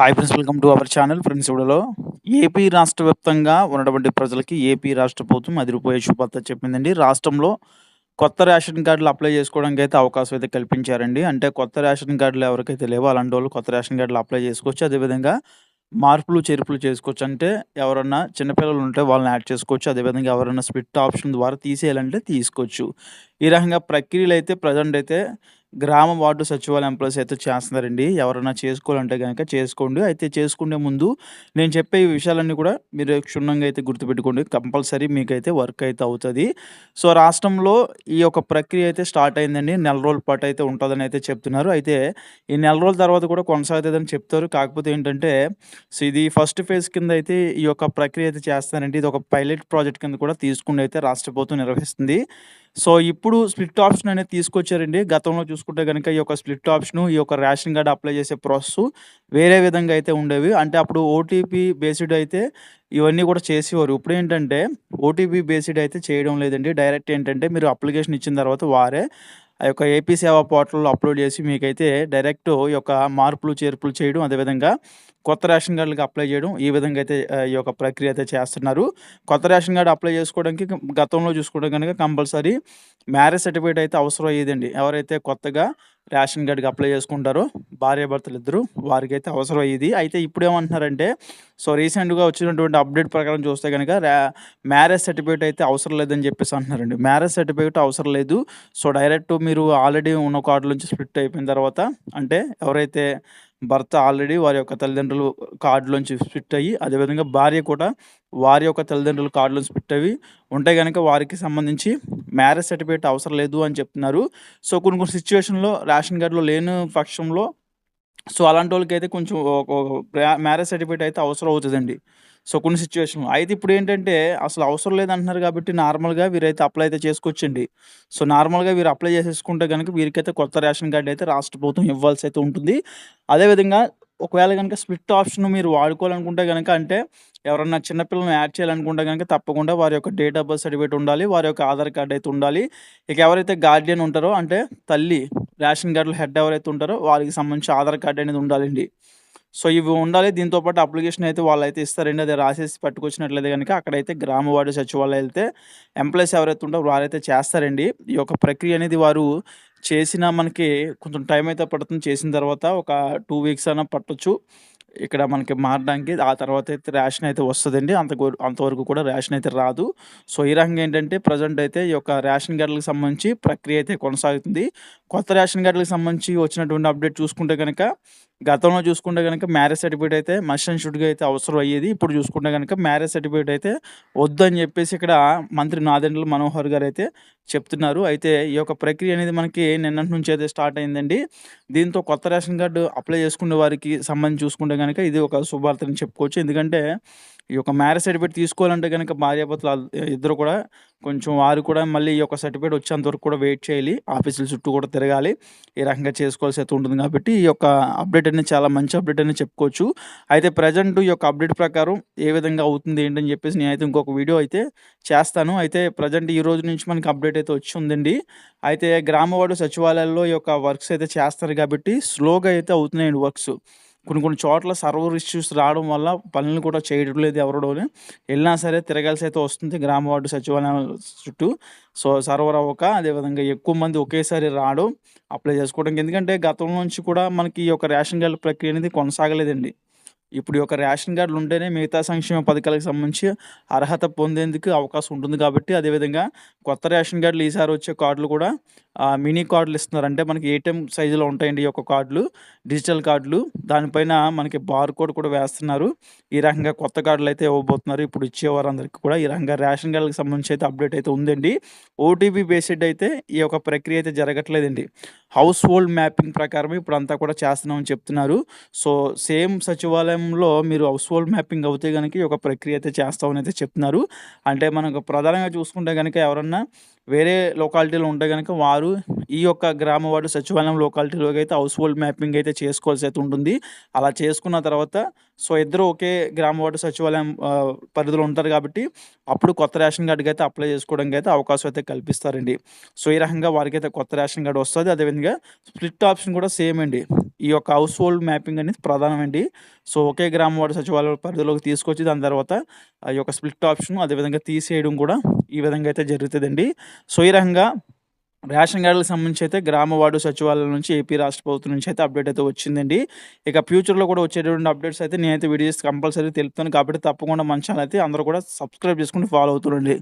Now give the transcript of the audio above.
Hi friends welcome to our channel friends ఇవిడలో AP రాష్ట్ర వ్యాప్తంగా ఉన్నటువంటి ప్రజలకి ఏపీ రాష్ట్ర ప్రభుత్వం అదిరిపోయే శుభార్త చెప్పిందండి. రాష్ట్రంలో కొత్త రేషన్ కార్డులు అప్లై చేసుకోవడానికి అయితే అవకాశం అయితే కల్పించారండి. అంటే కొత్త రేషన్ కార్డులు ఎవరికైతే లేవో అలాంటి వాళ్ళు కొత్త రేషన్ కార్డులు అప్లై చేసుకోవచ్చు. అదేవిధంగా మార్పులు చేర్పులు చేసుకోవచ్చు. అంటే ఎవరన్నా చిన్నపిల్లలు ఉంటే వాళ్ళని యాడ్ చేసుకోవచ్చు. అదేవిధంగా ఎవరైనా స్ప్లిట్ ఆప్షన్ ద్వారా తీసేయాలంటే తీసుకోవచ్చు. ఈ రకంగా ప్రక్రియలు అయితే ప్రజెంట్ అయితే గ్రామ వార్డు సచివాలయ ఎంప్లాయీస్ అయితే చేస్తున్నారండి. ఎవరైనా చేసుకోవాలంటే కనుక చేసుకోండి. అయితే చేసుకునే ముందు నేను చెప్పే ఈ విషయాలన్నీ కూడా మీరు క్షుణ్ణంగా అయితే గుర్తుపెట్టుకోండి. కంపల్సరీ మీకైతే వర్క్ అయితే అవుతుంది. సో రాష్ట్రంలో ఈ యొక్క ప్రక్రియ అయితే స్టార్ట్ అయిందండి. నెల రోజుల పాటు అయితే ఉంటుందని అయితే చెప్తున్నారు. అయితే ఈ నెల రోజుల తర్వాత కూడా కొనసాగుతుందని చెప్తారు. కాకపోతే ఏంటంటే సో ఇది ఫస్ట్ ఫేజ్ కింద అయితే ఈ యొక్క ప్రక్రియ అయితే చేస్తారండి ఇది ఒక పైలట్ ప్రాజెక్ట్ కింద కూడా తీసుకుని అయితే రాష్ట్ర ప్రభుత్వం నిర్వహిస్తుంది. సో ఇప్పుడు స్ప్లిట్ ఆప్షన్ అనేది తీసుకొచ్చారండి. గతంలో చూసుకుంటే కనుక ఈ యొక్క స్ప్లిట్ ఆప్షన్ ఈ యొక్క రేషన్ కార్డ్ అప్లై చేసే ప్రాసెస్ వేరే విధంగా అయితే ఉండేవి. అంటే అప్పుడు ఓటీపీ బేస్డ్ అయితే ఇవన్నీ కూడా చేసేవారు. ఇప్పుడు ఏంటంటే ఓటీపీ బేస్డ్ అయితే చేయడం లేదండి. డైరెక్ట్ ఏంటంటే మీరు అప్లికేషన్ ఇచ్చిన తర్వాత వారే ఆ యొక్క ఏపీ సేవా పోర్టల్లో అప్లోడ్ చేసి మీకైతే డైరెక్ట్ ఈ యొక్క మార్పులు చేర్పులు చేయడం అదేవిధంగా కొత్త రేషన్ కార్డులకు అప్లై చేయడం ఈ విధంగా అయితే ఈ యొక్క ప్రక్రియ అయితే చేస్తున్నారు. కొత్త రేషన్ కార్డు అప్లై చేసుకోవడానికి గతంలో చూసుకోవడం కనుక కంపల్సరీ మ్యారేజ్ సర్టిఫికేట్ అయితే అవసరం అయ్యేదండి. ఎవరైతే కొత్తగా రేషన్ కార్డుకి అప్లై చేసుకుంటారో. భార్యాభర్తలు ఇద్దరు. వారికి అయితే అవసరం అయ్యేది అయితే ఇప్పుడు ఏమంటున్నారంటే సో రీసెంట్గా వచ్చినటువంటి అప్డేట్ ప్రకారం చూస్తే కనుక మ్యారేజ్ సర్టిఫికేట్ అయితే అవసరం లేదని చెప్పేసి అంటున్నారండి. మ్యారేజ్ సర్టిఫికేట్ అవసరం లేదు. సో డైరెక్ట్ మీరు ఆల్రెడీ ఉన్న కార్డు నుంచి స్ప్లిట్ అయిపోయిన తర్వాత అంటే ఎవరైతే భర్త ఆల్రెడీ వారి యొక్క తల్లిదండ్రులు కార్డులోంచి స్ప్లిట్ అయ్యి అదేవిధంగా భార్య కూడా వారి యొక్క తల్లిదండ్రులు కార్డులోంచి స్ప్లిట్ అయ్యి ఉంటే కనుక వారికి సంబంధించి మ్యారేజ్ సర్టిఫికేట్ అవసరం లేదు అని చెప్తున్నారు. సో కొన్ని కొన్ని సిచ్యువేషన్లో రేషన్ కార్డులో లేని పక్షంలో సో అలాంటి వాళ్ళకి అయితే కొంచెం మ్యారేజ్ సర్టిఫికేట్ అయితే అవసరం అవుతుందండి. సో కొన్ని సిచ్యువేషన్ అయితే ఇప్పుడు ఏంటంటే అసలు అవసరం లేదంటున్నారు కాబట్టి నార్మల్గా వీరైతే అప్లై అయితే చేసుకోవచ్చండి. సో నార్మల్గా వీరు అప్లై చేసేసుకుంటే కనుక వీరికైతే కొత్త రేషన్ కార్డు అయితే రాష్ట్ర ప్రభుత్వం ఇవ్వాల్సి అయితే ఉంటుంది. అదేవిధంగా ఒకవేళ కనుక స్ప్లిట్ ఆప్షన్ మీరు వాడుకోవాలనుకుంటే కనుక అంటే ఎవరన్నా చిన్నపిల్లలను యాడ్ చేయాలనుకుంటే కనుక తప్పకుండా వారి యొక్క డేట్ ఆఫ్ బర్త్ సర్టిఫికేట్ ఉండాలి వారి యొక్క ఆధార్ కార్డు అయితే ఉండాలి. ఇక ఎవరైతే గార్డియన్ ఉంటారో అంటే తల్లి రేషన్ కార్డులో హెడ్ ఎవరైతే ఉంటారో వారికి సంబంధించి ఆధార్ కార్డు అనేది ఉండాలండి. సో ఇవి ఉండాలి. దీంతో పాటు అప్లికేషన్ అయితే వాళ్ళు అయితే ఇస్తారండి. అది రాసేసి పట్టుకొచ్చినట్లయితే కనుక అక్కడైతే గ్రామ వార్డు సచివాలయం వెళ్తే ఎంప్లాయీస్ ఎవరైతే ఉంటారో వారైతే చేస్తారండి. ఈ యొక్క ప్రక్రియ అనేది వారు చేసిన మనకి కొంచెం టైం అయితే పడుతుంది. చేసిన తర్వాత ఒక టూ వీక్స్ అయినా పట్టొచ్చు. ఇక్కడ మనకి మారడానికి ఆ తర్వాత అయితే రేషన్ అయితే వస్తుందండి. అంత అంతవరకు కూడా రేషన్ అయితే రాదు. సో ఈ రకంగా ఏంటంటే ప్రజెంట్ అయితే ఈ యొక్క రేషన్ కార్డులకు సంబంధించి ప్రక్రియ అయితే కొనసాగుతుంది. కొత్త రేషన్ కార్డులకు సంబంధించి వచ్చినటువంటి అప్డేట్ చూసుకుంటే కనుక గతంలో చూసుకుంటే కనుక మ్యారేజ్ సర్టిఫికేట్ అయితే మస్ట్ అండ్ షుడ్గా అయితే అవసరం అయ్యేది. ఇప్పుడు చూసుకుంటే కనుక మ్యారేజ్ సర్టిఫికేట్ అయితే వద్దని చెప్పేసి ఇక్కడ మంత్రి నాదెండ్ల మనోహర్ గారు అయితే చెప్తున్నారు. అయితే ఈ యొక్క ప్రక్రియ అనేది మనకి నిన్నటి నుంచి అయితే స్టార్ట్ అయిందండి. దీంతో కొత్త రేషన్ కార్డు అప్లై చేసుకునే వారికి సంబంధించి చూసుకుంటే కనుక ఇది ఒక శుభార్తని చెప్పుకోవచ్చు. ఎందుకంటే ఈ యొక్క మ్యారేజ్ సర్టిఫికేట్ తీసుకోవాలంటే కనుక భార్యాభర్తలు ఇద్దరు కూడా కొంచెం వారు కూడా మళ్ళీ ఈ యొక్క సర్టిఫికేట్ వచ్చేంత వరకు కూడా వెయిట్ చేయాలి. ఆఫీసుల చుట్టూ కూడా తిరగాలి. ఈ రకంగా చేసుకోవాల్సి అయితే ఉంటుంది కాబట్టి ఈ యొక్క అప్డేట్ అనేది చాలా మంచి అప్డేట్ అని చెప్పుకోవచ్చు. అయితే ప్రజెంట్ ఈ యొక్క అప్డేట్ ప్రకారం ఏ విధంగా అవుతుంది ఏంటని చెప్పేసి నేనైతే ఇంకొక వీడియో అయితే చేస్తాను. అయితే ప్రజెంట్ ఈ రోజు నుంచి మనకి అప్డేట్ అయితే వచ్చి ఉందండి. అయితే గ్రామవాడు సచివాలయాల్లో ఈ యొక్క వర్క్స్ అయితే చేస్తారు కాబట్టి స్లోగా అయితే అవుతున్నాయండి వర్క్స్ కొన్ని కొన్ని చోట్ల సర్వర్ ఇష్యూస్ రావడం వల్ల పనులు కూడా చేయడం లేదు ఎవరిలోనే వెళ్ళినా సరే తిరగాల్సి అయితే వస్తుంది గ్రామ వార్డు సచివాలయం చుట్టూ. సో సర్వర్ అవ్వక అదేవిధంగా ఎక్కువ మంది ఒకేసారి రావడం అప్లై చేసుకోవడానికి ఎందుకంటే గతం నుంచి కూడా మనకి ఈ యొక్క రేషన్ కార్డు ప్రక్రియ అనేది కొనసాగలేదండి. ఇప్పుడు యొక్క రేషన్ కార్డులు ఉంటేనే మిగతా సంక్షేమ పథకాలకు సంబంధించి అర్హత పొందేందుకు అవకాశం ఉంటుంది కాబట్టి అదేవిధంగా కొత్త రేషన్ కార్డులు ఈసారి వచ్చే కార్డులు కూడా మినీ కార్డులు ఇస్తున్నారు. అంటే మనకి ఏటీఎం సైజులో ఉంటాయండి ఈ యొక్క కార్డులు డిజిటల్ కార్డులు. దానిపైన మనకి బార్ కోడ్ కూడా వేస్తున్నారు. ఈ రకంగా కొత్త కార్డులు అయితే ఇవ్వబోతున్నారు. ఇప్పుడు ఇచ్చేవారందరికీ కూడా ఈ రకంగా రేషన్ కార్డులకు సంబంధించి అయితే అప్డేట్ అయితే ఉందండి. ఓటీపీ బేస్డ్ అయితే ఈ యొక్క ప్రక్రియ అయితే జరగట్లేదండి. హౌస్ హోల్డ్ మ్యాపింగ్ ప్రకారం ఇప్పుడు అంతా కూడా చేస్తున్నామని చెప్తున్నారు. సో సేమ్ సచివాలయంలో మీరు హౌస్ హోల్డ్ మ్యాపింగ్ అవుతే కనుక ఒక ప్రక్రియ అయితే చేస్తామని అయితే చెప్తున్నారు. అంటే మనకు ప్రధానంగా చూసుకుంటే కనుక ఎవరన్నా వేరే లొకాలిటీలో ఉంటే కనుక వారు ఈ యొక్క గ్రామ వార్డు సచివాలయం లొకాలిటీలోకి అయితే హౌస్ హోల్డ్ మ్యాపింగ్ అయితే చేసుకోవాల్సి అయితే ఉంటుంది. అలా చేసుకున్న తర్వాత సో ఇద్దరు ఒకే గ్రామ వార్డు సచివాలయం పరిధిలో ఉంటారు కాబట్టి అప్పుడు కొత్త రేషన్ కార్డుకి అయితే అప్లై చేసుకోవడానికి అయితే అవకాశం అయితే కల్పిస్తారండి. సో ఈ రకంగా వారికి అయితే కొత్త రేషన్ కార్డు వస్తుంది. అదేవిధంగా స్ప్లిట్ ఆప్షన్ కూడా సేమ్ అండి. ఈ యొక్క హౌస్ హోల్డ్ మ్యాపింగ్ అనేది ప్రధానమండి. సో ఒకే గ్రామ వార్డు సచివాలయం పరిధిలోకి తీసుకొచ్చి దాని తర్వాత ఈ యొక్క స్ప్లిట్ ఆప్షన్ అదేవిధంగా తీసేయడం కూడా ఈ విధంగా అయితే జరుగుతుందండి. సో ఈ రకంగా రేషన్ కార్డులకు సంబంధించి అయితే గ్రామవాడు సచివాలయం నుంచి ఏపీ రాష్ట్ర ప్రభుత్వం నుంచి అయితే అప్డేట్ అయితే వచ్చిందండి. ఇక ఫ్యూచర్లో కూడా వచ్చేటువంటి అప్డేట్స్ అయితే నేనైతే వీడియోస్ కంపల్సరీ తెలుపుతాను. కాబట్టి తప్పకుండా మన ఛానల్ అయితే అందరూ కూడా సబ్స్క్రైబ్ చేసుకుని ఫాలో అవుతుండండి.